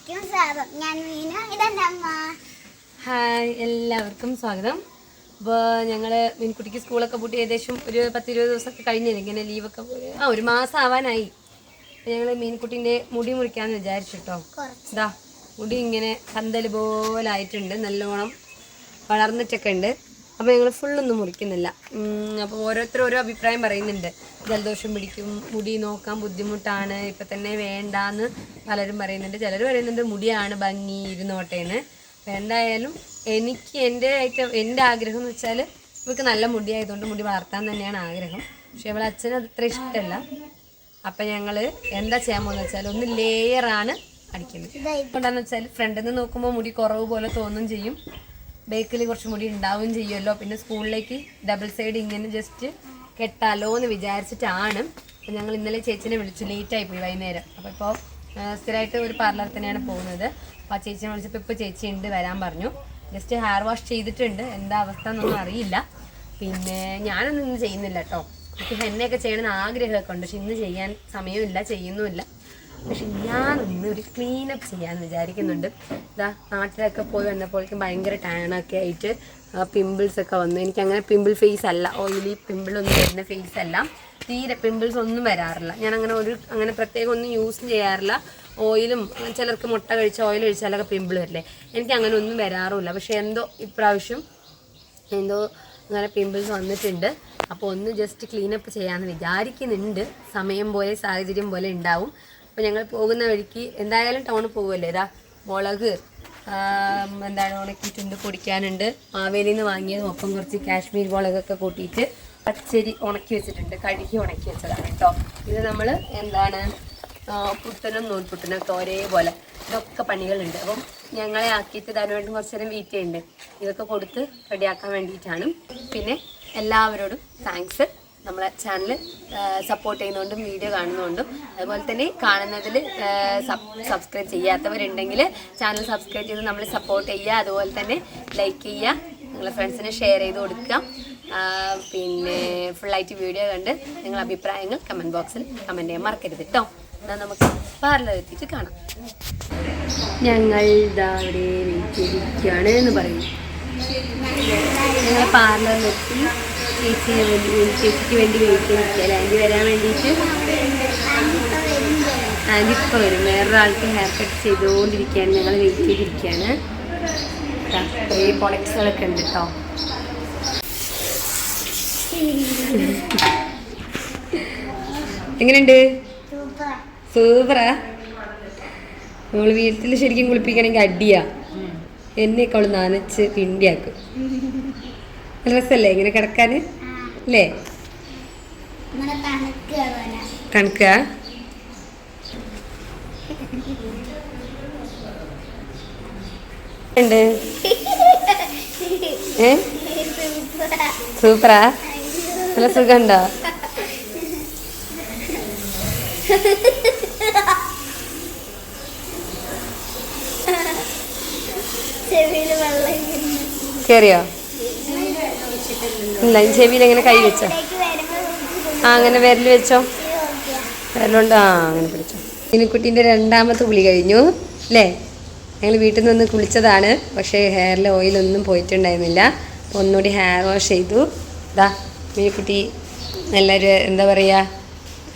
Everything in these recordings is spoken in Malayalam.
എല്ലാവർക്കും സ്വാഗതം. ഞാൻ ഇതെന്റെ അമ്മ. ഹായ് എല്ലാവർക്കും സ്വാഗതം. അപ്പോൾ ഞങ്ങൾ മീൻകുട്ടിക്ക് സ്കൂളൊക്കെ പൂട്ടി ഏകദേശം ഒരു പത്തിരുപത് ദിവസമൊക്കെ കഴിഞ്ഞില്ല ഇങ്ങനെ ലീവൊക്കെ പോയി. ആ ഒരു മാസം ആവാനായി ഞങ്ങൾ മീൻകുട്ടീന്റെ മുടി മുറിക്കാമെന്ന് വിചാരിച്ചു കേട്ടോ കുറച്ച്. ഇതാ മുടി ഇങ്ങനെ പന്തൽ പോലായിട്ടുണ്ട് നല്ലോണം വളർന്നിട്ടൊക്കെ ഉണ്ട്. അപ്പോൾ ഞങ്ങൾ ഫുള്ളൊന്നും മുറിക്കുന്നില്ല. അപ്പോൾ ഓരോരുത്തർ ഓരോ അഭിപ്രായം പറയുന്നുണ്ട്. ജലദോഷം പിടിക്കും മുടി നോക്കാൻ ബുദ്ധിമുട്ടാണ് ഇപ്പം തന്നെ വേണ്ടാന്ന് പലരും പറയുന്നുണ്ട്. ചിലർ പറയുന്നുണ്ട് മുടിയാണ് ഭംഗി ഇരുന്നോട്ടേന്ന്. അപ്പം എന്തായാലും എനിക്ക് എന്റെ ഐറ്റം എന്റെ ആഗ്രഹം എന്ന് വെച്ചാൽ ഇവൾക്ക് നല്ല മുടി ആയതുകൊണ്ട് മുടി വളർത്താൻ തന്നെയാണ് ആഗ്രഹം. പക്ഷെ അവളെ അച്ഛന് അത് അത്ര ഇഷ്ടമല്ല അപ്പം ഞങ്ങൾ എന്താ ചെയ്യാൻ പോകുന്നത് വെച്ചാൽ ഒന്ന് ലെയറാണ് അടിക്കുന്നത്. എന്താണെന്ന് വെച്ചാൽ ഫ്രണ്ടിൽ നിന്ന് നോക്കുമ്പോൾ മുടി കുറവ് പോലെ തോന്നും ചെയ്യും. ബേക്കിൽ കുറച്ചും കൂടി ഉണ്ടാവുകയും ചെയ്യുമല്ലോ. പിന്നെ സ്കൂളിലേക്ക് ഡബിൾ സൈഡ് ഇങ്ങനെ ജസ്റ്റ് കെട്ടാലോ എന്ന് വിചാരിച്ചിട്ടാണ്. അപ്പം ഞങ്ങൾ ഇന്നലെ ചേച്ചിനെ വിളിച്ചു. ലേറ്റായി പോയി വൈകുന്നേരം. അപ്പോൾ ഇപ്പോൾ സ്ഥിരമായിട്ട് ഒരു പാർലർ തന്നെയാണ് പോകുന്നത്. അപ്പോൾ ആ ചേച്ചിനെ വിളിച്ചപ്പോൾ ഇപ്പോൾ ചേച്ചി ഉണ്ട് വരാൻ പറഞ്ഞു. ജസ്റ്റ് ഹെയർ വാഷ് ചെയ്തിട്ടുണ്ട്. എന്താ അവസ്ഥ എന്നൊന്നും അറിയില്ല. പിന്നെ ഞാനൊന്നും ഇന്ന് ചെയ്യുന്നില്ല കേട്ടോ. എനിക്ക് ഹെന്നയൊക്കെ ചെയ്യണമെന്ന് ആഗ്രഹമൊക്കെ ഉണ്ട്. പക്ഷെ ഇന്ന് ചെയ്യാൻ സമയമില്ല ചെയ്യുന്നുമില്ല. പക്ഷെ ഞാനൊന്ന് ഒരു ക്ലീനപ്പ് ചെയ്യാമെന്ന് വിചാരിക്കുന്നുണ്ട്. ഇതാ നാട്ടിലൊക്കെ പോയി വന്നപ്പോഴേക്കും ഭയങ്കര ടാനൊക്കെ ആയിട്ട് പിമ്പിൾസ് ഒക്കെ വന്നു. എനിക്ക് അങ്ങനെ പിമ്പിൾ ഫേസ് അല്ല ഓയിലി പിമ്പിളൊന്നും വരുന്ന ഫേസ് അല്ല. തീരെ പിമ്പിൾസ് ഒന്നും വരാറില്ല. ഞാൻ അങ്ങനെ ഒരു അങ്ങനെ പ്രത്യേകം ഒന്നും യൂസ് ചെയ്യാറില്ല. ഓയിലും ചിലർക്ക് മുട്ട കഴിച്ച ഓയിൽ കഴിച്ചാലൊക്കെ പിമ്പിൾ വരില്ലേ. എനിക്ക് അങ്ങനെ ഒന്നും വരാറുമില്ല. പക്ഷെ എന്തോ ഇപ്രാവശ്യം എന്തോ അങ്ങനെ പിമ്പിൾസ് വന്നിട്ടുണ്ട്. അപ്പോൾ ഒന്ന് ജസ്റ്റ് ക്ലീനപ്പ് ചെയ്യാമെന്ന് വിചാരിക്കുന്നുണ്ട്. സമയം പോലെ സാഹചര്യം പോലെ ഉണ്ടാവും. അപ്പോൾ ഞങ്ങൾ പോകുന്ന വഴിക്ക് എന്തായാലും ടൗണിൽ പോകുമല്ലേ ഇതാ മുളക് എന്താണ് ഉണക്കിയിട്ടുണ്ട് പൊടിക്കാനുണ്ട്. മാവേലിയിൽ നിന്ന് വാങ്ങിയത് ഒപ്പം കുറച്ച് കാശ്മീർ മുളകൊക്കെ കൂട്ടിയിട്ട് പച്ചരി ഉണക്കി വെച്ചിട്ടുണ്ട്. കഴുകി ഉണക്കി വെച്ചതാണ് കേട്ടോ. ഇത് നമ്മൾ എന്താണ് പുട്ടനും നൂൽപുട്ടനും ഒക്കെ ഒരേപോലെ ഇതൊക്കെ പണികളുണ്ട്. അപ്പം ഞങ്ങളെ ആക്കിയിട്ട് തരാൻ വേണ്ടി കുറച്ച് നേരം ചെയ്യുന്നുണ്ട്. ഇതൊക്കെ കൊടുത്ത് റെഡിയാക്കാൻ വേണ്ടിയിട്ടാണ്. പിന്നെ എല്ലാവരോടും താങ്ക്സ് നമ്മളെ ചാനൽ സപ്പോർട്ട് ചെയ്യുന്നതുകൊണ്ടും വീഡിയോ കാണുന്നതുകൊണ്ടും. അതുപോലെ തന്നെ കാണുന്നതിൽ സബ്സ്ക്രൈബ് ചെയ്യാത്തവരുണ്ടെങ്കിൽ ചാനൽ സബ്സ്ക്രൈബ് ചെയ്ത് നമ്മൾ സപ്പോർട്ട് ചെയ്യുക. അതുപോലെ തന്നെ ലൈക്ക് ചെയ്യുക. നിങ്ങളെ ഫ്രണ്ട്സിന് ഷെയർ ചെയ്ത് കൊടുക്കുക. പിന്നെ ഫുള്ളായിട്ട് വീഡിയോ കണ്ട് നിങ്ങളുടെ അഭിപ്രായങ്ങൾ കമന്റ് ബോക്സിൽ കമന്റ് ചെയ്യാൻ മറക്കരുത് കേട്ടോ എന്നാൽ നമുക്ക് പാർലർ എത്തിയിട്ട് കാണാം. ഞങ്ങൾ ഇതാ അവിടെ എന്ന് പറയും. ഞങ്ങൾ പാർലറിലെത്തി വേണ്ടി ചേച്ചിക്ക് വേണ്ടി വെയിറ്റ് ചെയ്തിരിക്കുകയാണ്. ആന്റി വരാൻ വേണ്ടിയിട്ട്. ആന്റി ഇപ്പോൾ വരും. വേറൊരാൾക്ക് ഹെയർ കട്ട് ചെയ്തുകൊണ്ടിരിക്കുകയാണ്. ഞങ്ങൾ വെയിറ്റ് ചെയ്തിരിക്കുകയാണ്. ഈ പ്രൊഡക്ട്സുകളൊക്കെ ഉണ്ട് കേട്ടോ എങ്ങനെയുണ്ട്? സൂപ്പറാ. നമ്മൾ വീട്ടിൽ ശരിക്കും കുളിപ്പിക്കണമെങ്കിൽ അടിയാ. എന്നെ അവൾ നനച്ച് പിണ്ടിയാക്കും. നല്ല രസമല്ലേ ഇങ്ങനെ കിടക്കാൻ അല്ലേ കണക്ക തണുക്കുക പോലെ. തണുക്ക ഉണ്ട് ഏ? സൂപ്പറാ? നല്ല സുഖമുണ്ടോ? കേറിയോ? ഇല്ല ചെവിയിൽ എങ്ങനെ കൈ വെച്ചോ? ആ അങ്ങനെ വിരൽ വെച്ചോ? വിരലുണ്ട്. ആ അങ്ങനെ പിടിച്ചോ. ഇനിക്കുട്ടീന്റെ രണ്ടാമത്തെ കുളി കഴിഞ്ഞു അല്ലേ? ഞങ്ങൾ വീട്ടിൽ നിന്ന് കുളിച്ചതാണ് പക്ഷേ ഹെയറിൽ ഓയിലൊന്നും പോയിട്ടുണ്ടായിരുന്നില്ല. അപ്പോൾ ഒന്നുകൂടി ഹെയർ വാഷ് ചെയ്തു. ഇതാ മീനുക്കുട്ടി നല്ലൊരു എന്താ പറയുക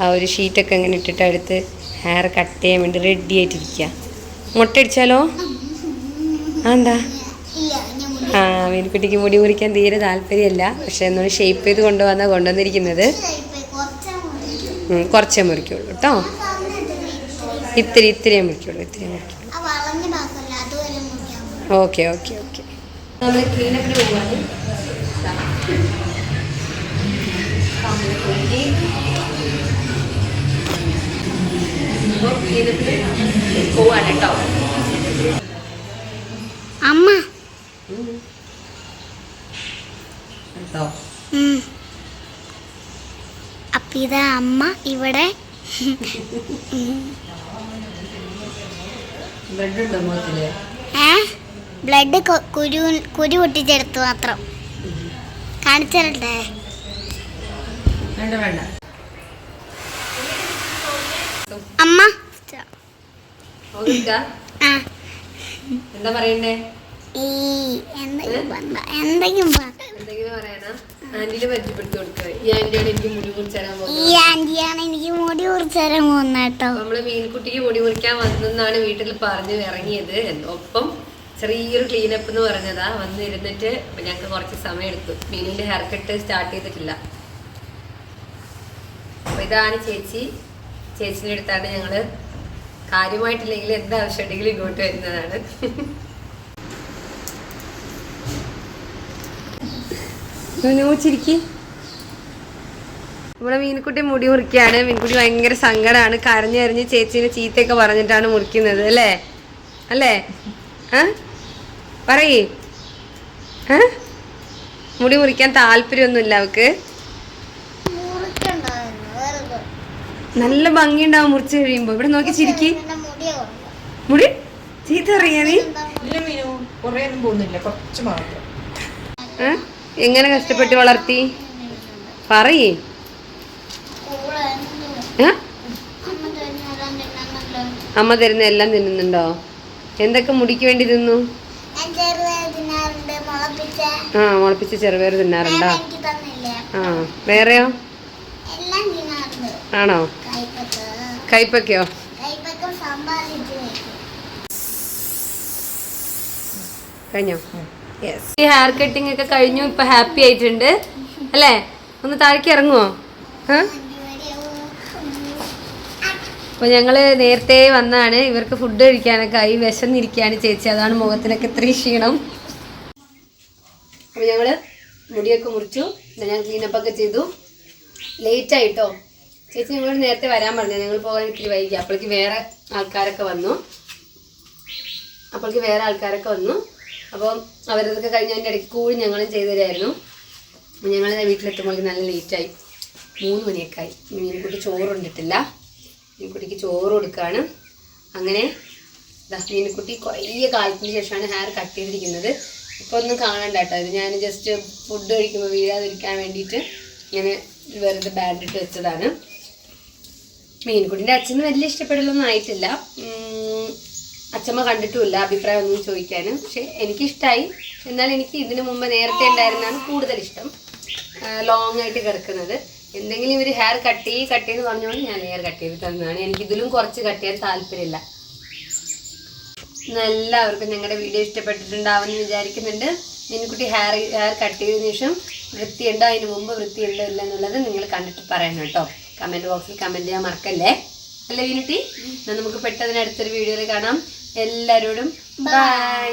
ആ ഒരു ഷീറ്റൊക്കെ ഇങ്ങനെ ഇട്ടിട്ട് അടുത്ത് ഹെയർ കട്ട് ചെയ്യാൻ വേണ്ടി റെഡി ആയിട്ടിരിക്കുക മുട്ട ആ എന്താ? ഞാൻ മുടി മുടി മുറിക്കാൻ തീരെ താല്പര്യമല്ല. പക്ഷെ എന്നോട് ഷേപ്പ് ചെയ്ത് കൊണ്ടുവന്നാണ് കൊണ്ടുവന്നിരിക്കുന്നത്. കുറച്ചാ മുറിക്കുള്ളൂ കേട്ടോ ഇത്തിരി ഇത്തിരി ഇത്തിരിയേ മുറിക്കുള്ളൂ. ഇത്തിരി മുറിക്കുള്ളൂ ഓക്കെ ഓക്കെ ഓക്കെ. നമ്മൾ ക്ലീനപ്പിന് പോവാണ്. പോവാണ് കേട്ടോ അമ്മ കേട്ടോ അപ്പൊ ഇത് അമ്മ ഇവിടെ. ബ്ലഡ് ഏ കുരു കുരു പൊട്ടിച്ചെടുത്തു മാത്രം. കാണിച്ചു തരട്ടെ വേണ്ട വേണ്ട. അമ്മ. എന്താ പറയണ്ടേ? എന്തെങ്കിലും എന്തെങ്കിലും പറയാനാ? ആന്റിനെ പരിചയപ്പെടുത്തി കൊടുക്കുക ഈ ആന്റിയാണ് എനിക്ക് മുടി മുറിച്ച് തരാൻ ഈ പോകുന്നത് ആന്റിയാണ് എനിക്ക് മുടി കുറിച്ച് തരാൻ പോകുന്ന കേട്ടോ. നമ്മൾ മീൻകുട്ടിക്ക് മുടി കുറിക്കാൻ വന്നെന്നാണ് വീട്ടിൽ പറഞ്ഞു ഇറങ്ങിയത്. ഒപ്പം ചെറിയൊരു ക്ലീനപ്പ് എന്ന് പറഞ്ഞതാ. വന്നിരുന്നിട്ട് ഞങ്ങൾക്ക് കുറച്ച് സമയം എടുത്തു മീനിന്റെ ഹെയർ കട്ട് സ്റ്റാർട്ട് ചെയ്തിട്ടില്ല. അപ്പൊ ഇതാണ് ചേച്ചി. ചേച്ചിന്റെ അടുത്താണ് ഞങ്ങൾ. കാര്യമായിട്ടില്ലെങ്കിൽ എന്ത് ആവശ്യമുണ്ടെങ്കിലും ഇങ്ങോട്ട് വരുന്നതാണ്. ചിരിക്കി നമ്മളെ മീൻകുട്ടി മുടി മുറിക്കുകയാണ് മീൻകുട്ടി ഭയങ്കര സങ്കടമാണ് കരഞ്ഞെറിഞ്ഞ് ചേച്ചീനെ ചീത്തയൊക്കെ പറഞ്ഞിട്ടാണ് മുറിക്കുന്നത് അല്ലേ? അല്ലേ? ആ? പറയേ. ആ? മുടി മുറിക്കാൻ താല്പര്യമൊന്നുമില്ല അവക്ക്? നല്ല ഭംഗി നല്ല ഭംഗിയുണ്ടാവും മുറിച്ച് കഴിയുമ്പോ. ഇവിടെ നോക്കി ചിരിക്കി. മുടി? ചീത്ത അറിയാനേ ഇല്ല മീനു കുറേ ഒന്നും പോകുന്നില്ല. കുറച്ച് മാത്രം? എങ്ങനെ കഷ്ടപ്പെട്ട് വളർത്തി? പറയേ? അമ്മ തരുന്ന എല്ലാം തിന്നുന്നുണ്ടോ? എന്തൊക്കെ മുടിക്ക് വേണ്ടി തിന്നു? ആ മുളപ്പിച്ച് ചെറുപയർ തിന്നാറുണ്ടോ? ആ വേറെയോ? ആണോ? കൈപ്പക്ക കൈപ്പക്കയോ? കഴിഞ്ഞോ? ഈ ഹെയർ കട്ടിംഗ് ഒക്കെ കഴിഞ്ഞു ഇപ്പൊ ഹാപ്പി ആയിട്ടുണ്ട്. അല്ലേ? ഒന്ന് താഴേക്ക് ഇറങ്ങുമോ അപ്പൊ ഞങ്ങൾ നേരത്തെ വന്നാണ്. ഇവർക്ക് ഫുഡ് കഴിക്കാനൊക്കെ ആയി. വിശന്നിരിക്കുകയാണ് ചേച്ചി. അതാണ് മുഖത്തിനൊക്കെ ഇത്രയും ക്ഷീണം. അപ്പൊ ഞങ്ങൾ മുടിയൊക്കെ മുറിച്ചു. ഞാൻ ക്ലീനപ്പ് ഒക്കെ ചെയ്തു. ലേറ്റ് ആയിട്ടോ. ചേച്ചി ഞങ്ങളോട് നേരത്തെ വരാൻ പറഞ്ഞു ഞങ്ങൾ പോകാൻ ഇത്തിരി വൈകി. അപ്പോഴേക്ക് വേറെ ആൾക്കാരൊക്കെ വന്നു. അപ്പോഴേക്ക് വേറെ ആൾക്കാരൊക്കെ വന്നു. അപ്പം അവരതൊക്കെ കഴിഞ്ഞ് അതിന്റെ ഇടയ്ക്ക് കൂടി ഞങ്ങളും ചെയ്തു തരായിരുന്നു. ഞങ്ങൾ വീട്ടിലെത്തുമ്പോഴേക്ക് നല്ല ലേറ്റായി. മൂന്ന് മണിയൊക്കെ ആയി മീൻകുട്ടി ചോറ് കൊണ്ടിട്ടില്ല. മീൻകുട്ടിക്ക് ചോറ് കൊടുക്കുകയാണ് അങ്ങനെ മീൻകുട്ടി കുറേ കാലത്തിന് ശേഷമാണ് ഹെയർ കട്ട് ചെയ്തിരിക്കുന്നത്. ഇപ്പോൾ ഒന്നും കാണണ്ട കേട്ടോ ഇത്. ഞാൻ ജസ്റ്റ് ഫുഡ് കഴിക്കുമ്പോൾ വീഴാതിരിക്കാൻ വേണ്ടിയിട്ട് ഇങ്ങനെ വെറുതെ ബാൻഡിട്ട് വെച്ചതാണ്. മീൻകുട്ടിന്റെ അച്ഛന് വലിയ ഇഷ്ടപ്പെടലൊന്നും ആയിട്ടില്ല. അച്ഛമ്മ കണ്ടിട്ടുമില്ല അഭിപ്രായം ഒന്നും ചോദിക്കാൻ പക്ഷെ എനിക്കിഷ്ടമായി എന്നാൽ എനിക്ക് ഇതിനു മുമ്പ് നേരത്തെ ഉണ്ടായിരുന്നാണ് കൂടുതൽ ഇഷ്ടം ലോങ് ആയിട്ട് കിടക്കുന്നത്. എന്തെങ്കിലും ഇവർ ഹെയർ കട്ട് ചെയ്ത് കട്ട് ചെയ്ത് പറഞ്ഞുകൊണ്ട് ഞാൻ ഹെയർ കട്ട് ചെയ്ത് തന്നതാണ്. എനിക്ക് ഇതിലും കുറച്ച് കട്ട് ചെയ്യാൻ താല്പര്യമില്ല. എല്ലാവർക്കും ഞങ്ങളുടെ വീഡിയോ ഇഷ്ടപ്പെട്ടിട്ടുണ്ടാവുമെന്ന് വിചാരിക്കുന്നുണ്ട്. മീൻകുട്ടി ഹെയർ ഹെയർ കട്ട് ചെയ്തതിനു ശേഷം വൃത്തിയുണ്ടോ? അതിന് മുമ്പ് വൃത്തിയുണ്ടോ ഇല്ല എന്നുള്ളത് നിങ്ങൾ കണ്ടിട്ട് പറയണം കേട്ടോ. കമന്റ് ബോക്സിൽ കമന്റ് ചെയ്യാൻ മറക്കല്ലേ? അല്ലേ മീനുട്ടി? എന്നാൽ നമുക്ക് പെട്ടെന്ന് അടുത്തൊരു വീഡിയോയിൽ കാണാം. എല്ലാവരോടും ബൈ